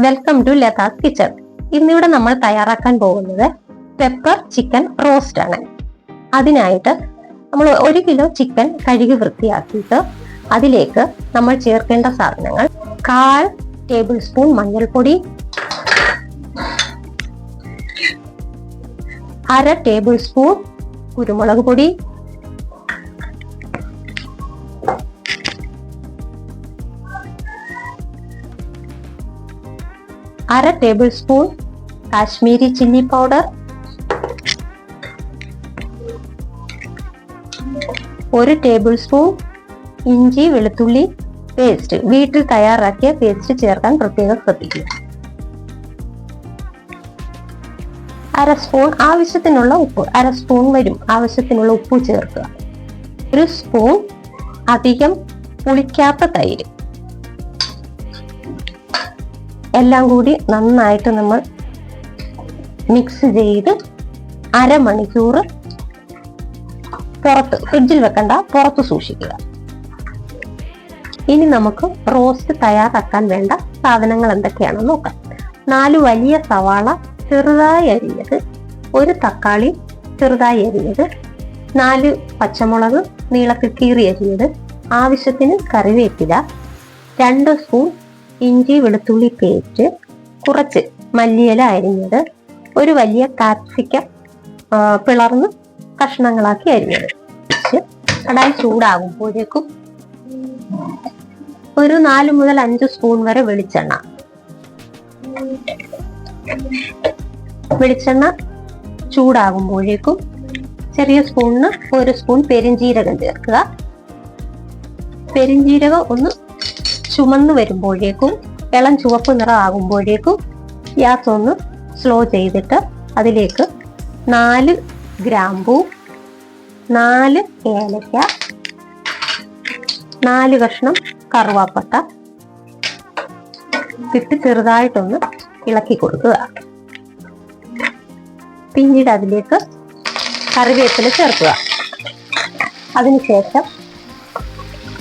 Welcome to ലതാസ് kitchen ഇന്നിവിടെ നമ്മൾ തയ്യാറാക്കാൻ പോകുന്നത് പെപ്പർ ചിക്കൻ റോസ്റ്റ് ആണ്. അതിനായിട്ട് നമ്മൾ ഒരു കിലോ ചിക്കൻ കഴുകി വൃത്തിയാക്കിയിട്ട് അതിലേക്ക് നമ്മൾ ചേർക്കേണ്ട സാധനങ്ങൾ കാൽ ടേബിൾ സ്പൂൺ മഞ്ഞൾപ്പൊടി അര ടേബിൾ സ്പൂൺ കുരുമുളക് പൊടി അര table spoon Kashmiri chilli powder ഒരു ടേബിൾ സ്പൂൺ ഇഞ്ചി വെളുത്തുള്ളി പേസ്റ്റ് വീട്ടിൽ തയ്യാറാക്കിയ പേസ്റ്റ് ചേർക്കാൻ പ്രത്യേകം ശ്രദ്ധിക്കുക. അര സ്പൂൺ ആവശ്യത്തിനുള്ള ഉപ്പ്. അര സ്പൂൺ വരും. ആവശ്യത്തിനുള്ള ഉപ്പ് ചേർക്കുക. ഒരു സ്പൂൺ അധികം പുളിക്കാത്ത തൈര്. എല്ലാം കൂടി നന്നായിട്ട് നമ്മൾ മിക്സ് ചെയ്ത് അരമണിക്കൂർ പുറത്ത് ഫ്രിഡ്ജിൽ വെക്കണ്ട പുറത്ത് സൂക്ഷിക്കുക. ഇനി നമുക്ക് റോസ്റ്റ് തയ്യാറാക്കാൻ വേണ്ട സാധനങ്ങൾ എന്തൊക്കെയാണെന്ന് നോക്കാം. നാല് വലിയ സവാള ചെറുതായി അരിഞ്ഞത് ഒരു തക്കാളി ചെറുതായി അരിഞ്ഞത് നാല് പച്ചമുളക് നീളത്തിൽ കീറി അരിഞ്ഞത് ആവശ്യത്തിന് കറിവേപ്പില രണ്ട് സ്പൂൺ ഇഞ്ചി വെളുത്തുള്ളി പേസ്റ്റ് കുറച്ച് മല്ലിയില അരിഞ്ഞത് ഒരു വലിയ കാപ്സിക്ക പിളർന്ന് കഷ്ണങ്ങളാക്കി അരിഞ്ഞത്. കടായി ചൂടാകുമ്പോഴേക്കും ഒരു നാല് മുതൽ അഞ്ച് സ്പൂൺ വരെ വെളിച്ചെണ്ണ. വെളിച്ചെണ്ണ ചൂടാകുമ്പോഴേക്കും ചെറിയ സ്പൂണിന് ഒരു സ്പൂൺ പെരിഞ്ജീരകം ചേർക്കുക. പെരിഞ്ജീരകം ഒന്ന് ചുമന്ന് വരുമ്പോഴേക്കും ഇളം ചുവപ്പ് നിറം ആകുമ്പോഴേക്കും ഗ്യാസ് ഒന്ന് സ്ലോ ചെയ്തിട്ട് അതിലേക്ക് നാല് ഗ്രാമ്പൂ നാല് ഏലക്ക നാല് കഷ്ണം കറുവാപ്പട്ട ഇട്ട് ചെറുതായിട്ടൊന്ന് ഇളക്കി കൊടുക്കുക. പിന്നീട് അതിലേക്ക് കറിവേപ്പില ചേർക്കുക. അതിനുശേഷം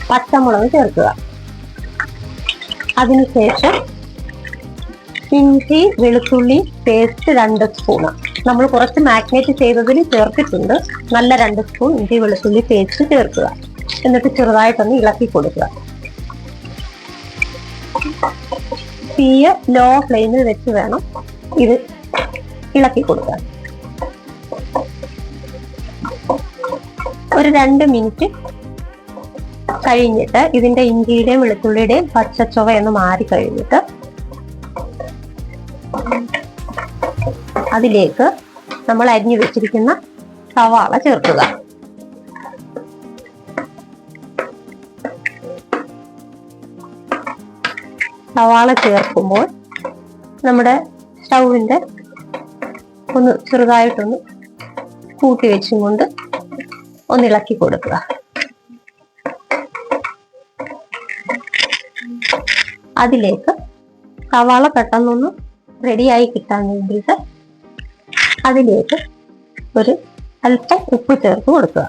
പച്ചമുളക് ചേർക്കുക. അതിനുശേഷം ഇഞ്ചി വെളുത്തുള്ളി പേസ്റ്റ് രണ്ട് സ്പൂണ് നമ്മൾ കുറച്ച് മാഗ്നേറ്റ് ചെയ്തതിൽ ചേർത്തിട്ടുണ്ട്. നല്ല രണ്ട് സ്പൂൺ ഇഞ്ചി വെളുത്തുള്ളി പേസ്റ്റ് ചേർക്കുക. എന്നിട്ട് ചെറുതായിട്ടൊന്ന് ഇളക്കി കൊടുക്കുക. തീയ ലോ ഫ്ലെയിമിൽ വെച്ച് വേണം ഇത് ഇളക്കി കൊടുക്കുക ഒരു രണ്ട് മിനിറ്റ് കഴിഞ്ഞിട്ട് ഇതിന്റെ ഇഞ്ചിയുടെയും വെളുത്തുള്ളിയുടെയും പച്ചച്ചുവ ഒന്ന് മാറി കഴിഞ്ഞിട്ട് അതിലേക്ക് നമ്മൾ അരിഞ്ഞു വെച്ചിരിക്കുന്ന സവാള ചേർക്കുക. സവാള ചേർക്കുമ്പോൾ നമ്മുടെ സ്റ്റൗവിന്റെ ഒന്ന് ചെറുതായിട്ടൊന്ന് കൂട്ടി വെച്ചും കൊണ്ട് ഒന്ന് ഇളക്കി കൊടുക്കുക. അതിലേക്ക് സവാള പെട്ടെന്നൊന്ന് റെഡിയായി കിട്ടാൻ വേണ്ടിയിട്ട് അതിലേക്ക് ഒരു അല്പം ഉപ്പ് ചേർത്ത് കൊടുക്കുക.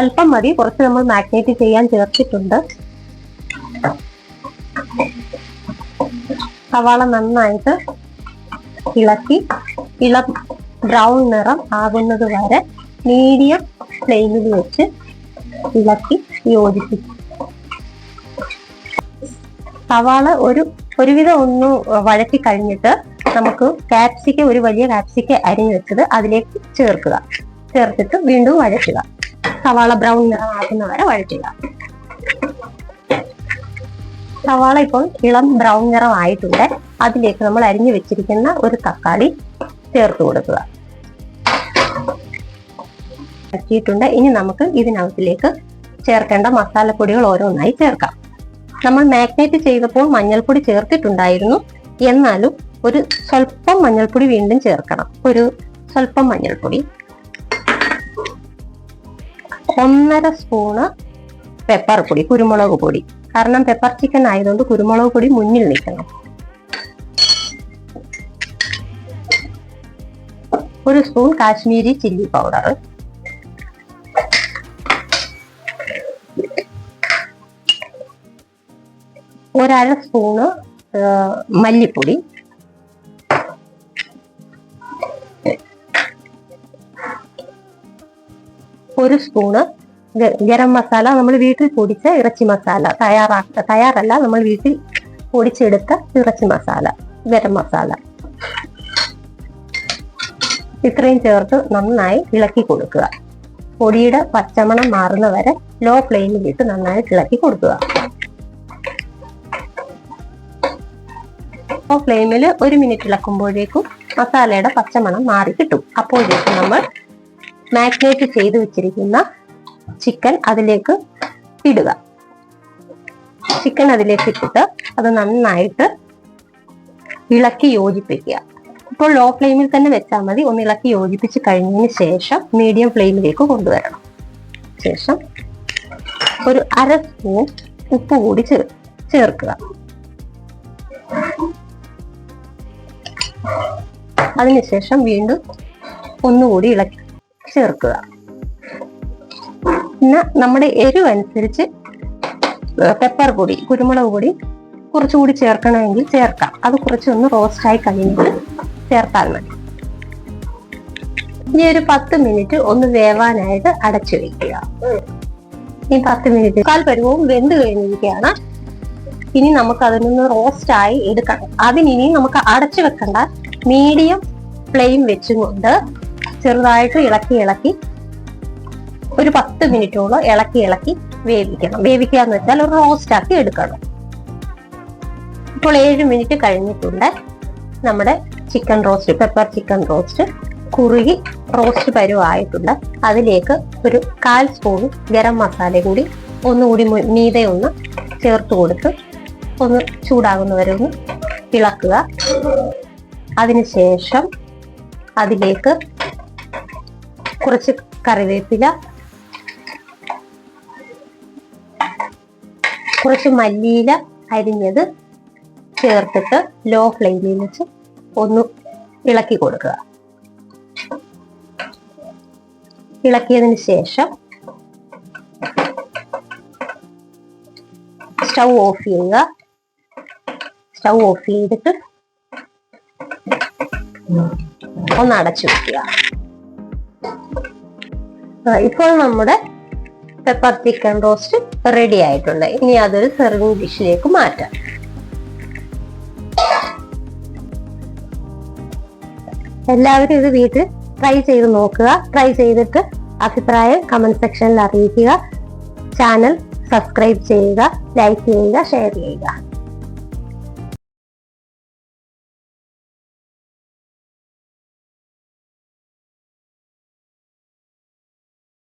അല്പം മതി. കുറച്ച് നമ്മൾ മാഗ്നേറ്റ് ചെയ്യാൻ ചേർത്തിട്ടുണ്ട്. സവാള നന്നായിട്ട് ഇളക്കി ഇളം ബ്രൗൺ നിറം ആകുന്നത് വരെ മീഡിയം ഫ്ലെയിമിൽ വെച്ച് ഇളക്കി യോജിപ്പിക്കും സവാള ഒരു ഒരുവിധം ഒന്ന് വഴറ്റി കഴിഞ്ഞിട്ട് നമുക്ക് കാപ്സിക്ക ഒരു വലിയ കാപ്സിക്ക അരിഞ്ഞു വെച്ചത് അതിലേക്ക് ചേർക്കുക. ചേർത്തിട്ട് വീണ്ടും വഴറ്റുക. സവാള ബ്രൗൺ നിറം ആകുന്ന വരെ വഴറ്റുക. സവാള ഇപ്പോൾ ഇളം ബ്രൗൺ നിറമായിട്ടുണ്ട്. അതിലേക്ക് നമ്മൾ അരിഞ്ഞു വെച്ചിരിക്കുന്ന ഒരു തക്കാളി ചേർത്ത് കൊടുക്കുക. ഇനി നമുക്ക് ഇതിനകത്തിലേക്ക് ചേർക്കേണ്ട മസാലപ്പൊടികൾ ഓരോന്നായി ചേർക്കാം. നമ്മൾ മാഗ്നേറ്റ് ചെയ്തപ്പോൾ മഞ്ഞൾപ്പൊടി ചേർത്തിട്ടുണ്ടായിരുന്നു. എന്നാലും ഒരു സ്വല്പം മഞ്ഞൾപ്പൊടി വീണ്ടും ചേർക്കണം. ഒരു സ്വല്പം മഞ്ഞൾപ്പൊടി. ഒന്നര സ്പൂണ് പെപ്പർ പൊടി കുരുമുളക് പൊടി. കാരണം പെപ്പർ ചിക്കൻ ആയതുകൊണ്ട് കുരുമുളക് പൊടി മുന്നിൽ നിൽക്കണം. ഒരു സ്പൂൺ കാശ്മീരി ചില്ലി പൗഡർ ഒരര സ്പൂണ് മല്ലിപ്പൊടി. ഒരു സ്പൂണ് ഗരം മസാല നമ്മൾ വീട്ടിൽ പൊടിച്ച ഇറച്ചി മസാല. തയ്യാറാക്ക തയ്യാറല്ല നമ്മൾ വീട്ടിൽ പൊടിച്ചെടുത്ത ഇറച്ചി മസാല ഗരം മസാല. ഇത്രയും ചേർത്ത് നന്നായി ഇളക്കി കൊടുക്കുക. പൊടിയുടെ പച്ചമണം മാറുന്നവരെ ലോ ഫ്ലെയിമിലിട്ട് നന്നായിട്ട് ഇളക്കി കൊടുക്കുക. ലോ ഫ്ലെയിമിൽ ഒരു മിനിറ്റ് ഇളക്കുമ്പോഴേക്കും മസാലയുടെ പച്ചമണം മാറി കിട്ടും. അപ്പോഴേക്കും നമ്മൾ മാഗ്നേറ്റ് ചെയ്ത് വെച്ചിരിക്കുന്ന ചിക്കൻ അതിലേക്ക് ഇടുക. ചിക്കൻ അതിലേക്ക് ഇട്ടിട്ട് അത് നന്നായിട്ട് ഇളക്കി യോജിപ്പിക്കുക. ഇപ്പോൾ ലോ ഫ്ലെയിമിൽ തന്നെ വെച്ചാൽ മതി. ഒന്ന് ഇളക്കി യോജിപ്പിച്ച് കഴിഞ്ഞതിന് ശേഷം മീഡിയം ഫ്ലെയിമിലേക്ക് കൊണ്ടുവരണം. ശേഷം ഒരു അര സ്പൂൺ ഉപ്പ് കൂടി ചേർ ചേർക്കുക. അതിനുശേഷം വീണ്ടും ഒന്നുകൂടി ഇളക്കി ചേർക്കുക. പിന്നെ നമ്മുടെ എരിവ് അനുസരിച്ച് പെപ്പർ പൊടി കുരുമുളക് പൊടി കുറച്ചുകൂടി ചേർക്കണമെങ്കിൽ ചേർക്കാം. അത് കുറച്ചൊന്ന് റോസ്റ്റ് ആയി കഴിഞ്ഞിട്ട് ചേർത്താൽ മതി. ഇനി ഒരു പത്ത് മിനിറ്റ് ഒന്ന് വേവാനായിട്ട് അടച്ചു വെക്കുക. ഈ പത്ത് മിനിറ്റ് കാൽ പരുവവും വെന്ത് കഴിഞ്ഞിരിക്കുകയാണ്. ഇനി നമുക്ക് അതിനൊന്ന് റോസ്റ്റ് ആയി എടുക്കണം. അതിനി നമുക്ക് അടച്ചു വെക്കണ്ട മീഡിയം ഫ്ലെയിം വെച്ചുകൊണ്ട് ചെറുതായിട്ട് ഇളക്കി ഇളക്കി ഒരു പത്ത് മിനിറ്റോളം ഇളക്കി ഇളക്കി വേവിക്കണം. വേവിക്കുക എന്ന് വെച്ചാൽ ഒരു റോസ്റ്റ് ആക്കി എടുക്കണം. ഇപ്പോൾ ഏഴ് മിനിറ്റ് കഴിഞ്ഞിട്ടുണ്ട്. നമ്മുടെ chicken roast pepper chicken roast കുറുകി റോസ്റ്റ് പരുവായിട്ടുണ്ട്. അതിലേക്ക് ഒരു കാൽ സ്പൂൺ ഗരം മസാല കൂടി ഒന്നുകൂടി മീതെ ഒന്ന് ചേർത്ത് കൊടുത്ത് ഒന്ന് ചൂടാകുന്നവരെ ഒന്ന് ഇളക്കുക. അതിനുശേഷം അതിലേക്ക് കുറച്ച് കറിവേപ്പില കുറച്ച് മല്ലിയില അരിഞ്ഞത് ചേർത്തിട്ട് ലോ ഫ്ലെയിമിൽ വെച്ച് ഒന്ന് ഇളക്കി കൊടുക്കുക. ഇളക്കിയതിന് ശേഷം സ്റ്റൗ ഓഫ് ചെയ്യുക. സ്റ്റൗ ഓഫ് ചെയ്തിട്ട് ഒന്ന് അടച്ചു വെക്കുക. ഇപ്പോൾ നമ്മുടെ പെപ്പർ ചിക്കൻ റോസ്റ്റ് റെഡി ആയിട്ടുണ്ട്. ഇനി അതൊരു സെർവിങ് ഡിഷിലേക്ക് മാറ്റാം. എല്ലാവരും ഇത് വീട്ടിൽ ട്രൈ ചെയ്ത് നോക്കുക. ട്രൈ ചെയ്തിട്ട് അഭിപ്രായം കമന്റ് സെക്ഷനിൽ അറിയിക്കുക. ചാനൽ സബ്സ്ക്രൈബ് ചെയ്യുക ലൈക്ക് ചെയ്യുക ഷെയർ ചെയ്യുക.